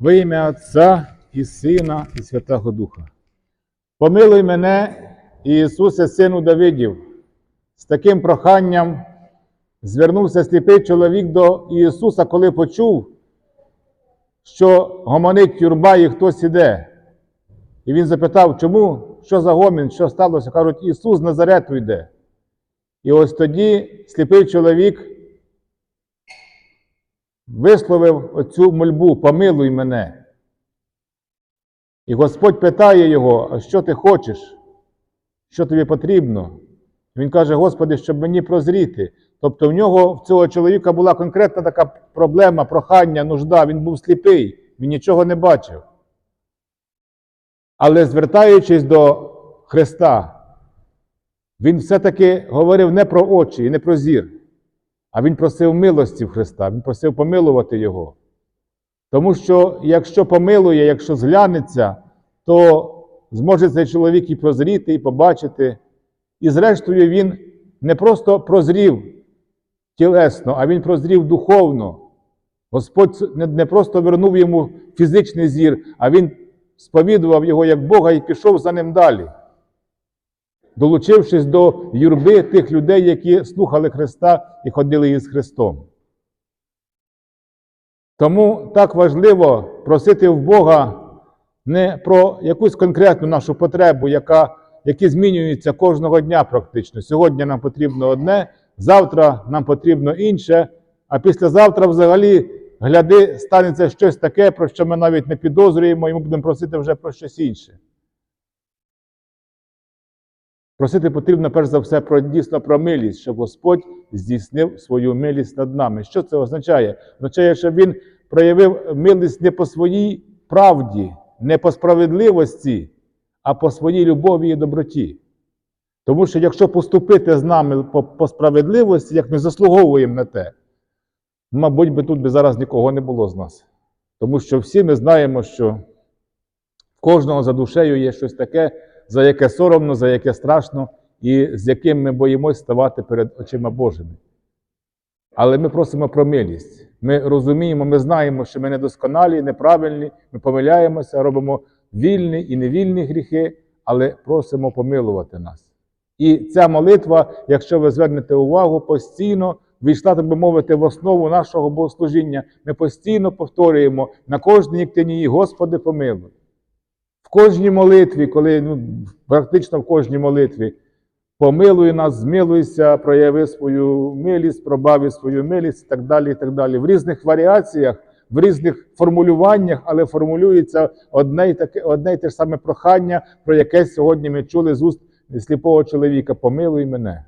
Во ім'я Отця і Сина, і Святого Духа. Помилуй мене, Ісусе, Сину Давидів. З таким проханням звернувся сліпий чоловік до Ісуса, коли почув, що гомонить юрба і хтось іде. І він запитав, чому, що за гомін, що сталося? Кажуть, Ісус Назарету йде. І ось тоді сліпий чоловік висловив оцю мольбу, помилуй мене. І Господь питає його, а що ти хочеш? Що тобі потрібно? Він каже, Господи, щоб мені прозріти. Тобто в нього, в цього чоловіка була конкретна така проблема, прохання, нужда. Він був сліпий, він нічого не бачив. Але звертаючись до Христа, він все-таки говорив не про очі і не про зір, а він просив милості в Христа, він просив помилувати Його. Тому що якщо помилує, якщо зглянеться, то зможе цей чоловік і прозріти, і побачити. І зрештою, він не просто прозрів тілесно, а він прозрів духовно. Господь не- просто вернув йому фізичний зір, а він сповідував його як Бога і пішов за ним далі, долучившись до юрби тих людей, які слухали Христа і ходили із Христом. Тому так важливо просити в Бога не про якусь конкретну нашу потребу, яка, які змінюється кожного дня практично. Сьогодні нам потрібно одне, завтра нам потрібно інше, а післязавтра взагалі, гляди, станеться щось таке, про що ми навіть не підозрюємо, і ми будемо просити вже про щось інше. Просити потрібно перш за все про дійсно про милість, щоб Господь здійснив свою милість над нами. Що це означає? Означає, щоб Він проявив милість не по своїй правді, не по справедливості, а по своїй любові і доброті. Тому що якщо поступити з нами по, по справедливості, як ми заслуговуємо на те, мабуть, би тут би зараз нікого не було з нас. Тому що всі ми знаємо, що в кожного за душею є щось таке, за яке соромно, за яке страшно, і з яким ми боїмось ставати перед очима Божими. Але ми просимо про милість. Ми розуміємо, ми знаємо, що ми недосконалі, неправильні, ми помиляємося, робимо вільні і невільні гріхи, але просимо помилувати нас. І ця молитва, якщо ви звернете увагу, постійно війшла, так би мовити, в основу нашого богослужіння. Ми постійно повторюємо на кожній ктині, Господи, помилуй. В кожній молитві, коли ну, практично в кожній молитві, помилуй нас, змилуйся, прояви свою милість, пробави свою милість і так далі. і так далі. В різних варіаціях, в різних формулюваннях, але формулюється одне й, таке, одне й те ж саме прохання, про яке сьогодні ми чули з уст сліпого чоловіка: помилуй мене.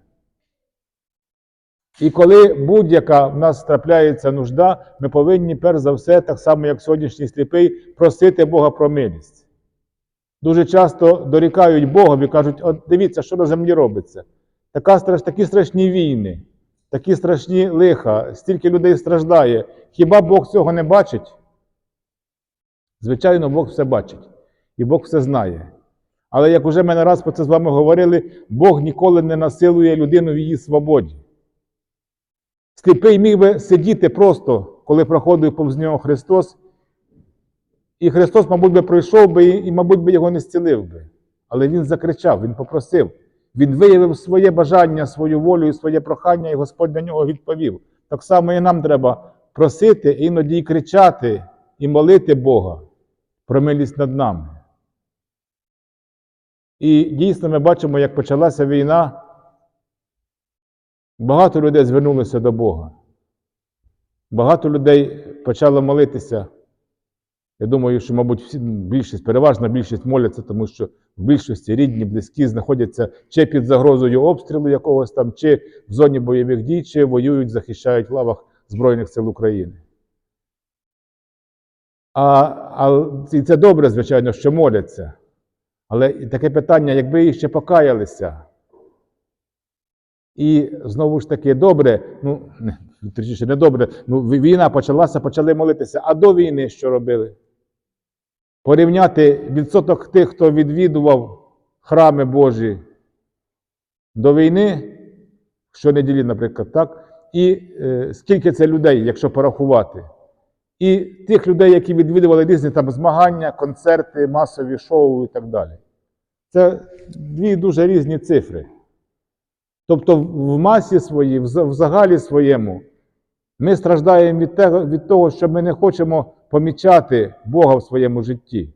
І коли будь-яка в нас трапляється нужда, ми повинні перш за все, так само як сьогоднішній сліпий, просити Бога про милість. Дуже часто дорікають Богові, кажуть, от дивіться, що на землі робиться. Така, такі страшні війни, такі страшні лиха, стільки людей страждає. Хіба Бог цього не бачить? Звичайно, Бог все бачить. І Бог все знає. Але як уже ми не раз про це з вами говорили, Бог ніколи не насилує людину в її свободі. Сліпий міг би сидіти просто, коли проходив повз нього Христос, і Христос, мабуть, би пройшов би і, мабуть, би його не зцілив би. Але Він закричав, Він попросив, Він виявив своє бажання, свою волю і своє прохання, і Господь на нього відповів. Так само і нам треба просити, іноді і кричати, і молити Бога про милість над нами. І дійсно ми бачимо, як почалася війна. Багато людей звернулося до Бога. Багато людей почало молитися. Я думаю, що, мабуть, всі, більшість, переважна більшість моляться, тому що в більшості рідні, близькі знаходяться чи під загрозою обстрілу якогось там, чи в зоні бойових дій, чи воюють, захищають в лавах Збройних сил України. А, а і це добре, звичайно, що моляться. Але таке питання, якби їх ще покаялися. І знову ж таки, добре, ну, точніше, не добре, ну, війна почалася, почали молитися. А до війни що робили? Порівняти відсоток тих, хто відвідував храми Божі до війни, щонеділі, наприклад, так, і е, скільки це людей, якщо порахувати. і тих людей, які відвідували різні там змагання, концерти, масові шоу і так далі. Це дві дуже різні цифри. Тобто, в масі своїй, в загалі своєму, ми страждаємо від того, від того, що ми не хочемо помічати Бога в своєму житті.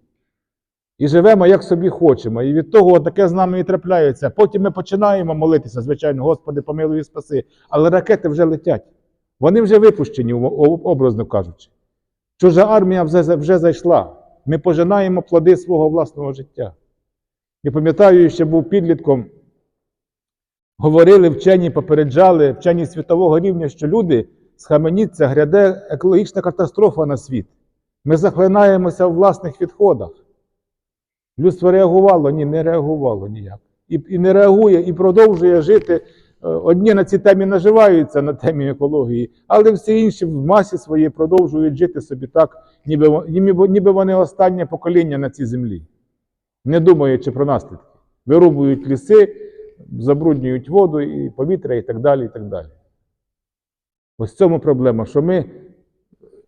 І живемо, як собі хочемо. І від того таке з нами і трапляється. Потім ми починаємо молитися, звичайно, Господи, помилуй і спаси. Але ракети вже летять. Вони вже випущені, образно кажучи. Чужа армія вже, вже зайшла. Ми пожинаємо плоди свого власного життя. Я пам'ятаю, ще був підлітком, говорили вчені, попереджали, вчені світового рівня, що люди схаменіться, гряде екологічна катастрофа на світ. Ми захлинаємося в власних відходах. Людство реагувало? Ні, не реагувало ніяк. І, і не реагує, і продовжує жити. Е, Одні на цій темі наживаються на темі екології, але всі інші в масі своїй продовжують жити собі так, ніби, ніби, ніби вони останнє покоління на цій землі, не думаючи про наслідки. Вирубують ліси, забруднюють воду і повітря і так далі. і так далі. Ось цьому проблема, що ми,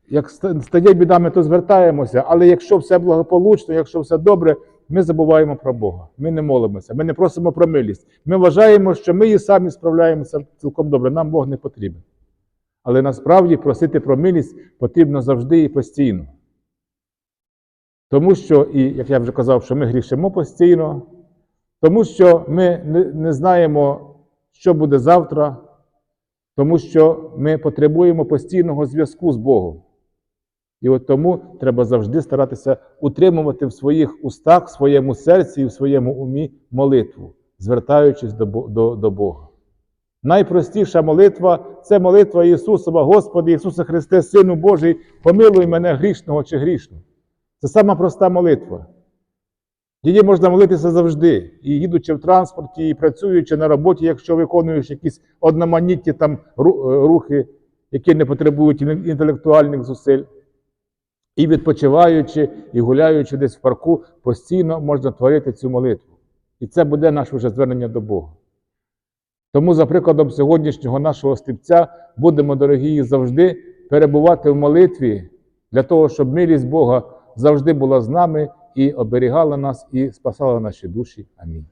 як стає біда, ми то звертаємося, але якщо все благополучно, якщо все добре, ми забуваємо про Бога. Ми не молимося, ми не просимо про милість. Ми вважаємо, що ми і самі справляємося цілком добре, нам Бог не потрібен. Але насправді просити про милість потрібно завжди і постійно. Тому що, і як я вже казав, що ми грішимо постійно, тому що ми не знаємо, що буде завтра, тому що ми потребуємо постійного зв'язку з Богом. І от тому треба завжди старатися утримувати в своїх устах, в своєму серці і в своєму умі молитву, звертаючись до, до, до Бога. Найпростіша молитва це молитва Ісусова, Господи Ісусе Христе, Сину Божий, помилуй мене грішного чи грішну. Це сама проста молитва. Її можна молитися завжди, і їдучи в транспорті, і працюючи на роботі, якщо виконуєш якісь одноманітні там е, рухи, які не потребують інтелектуальних зусиль. І відпочиваючи, і гуляючи десь в парку, постійно можна творити цю молитву. І це буде наше вже звернення до Бога. Тому, за прикладом сьогоднішнього нашого стипця, будемо, дорогі, завжди перебувати в молитві для того, щоб милість Бога завжди була з нами і оберігала нас, і спасала наші душі. Амінь.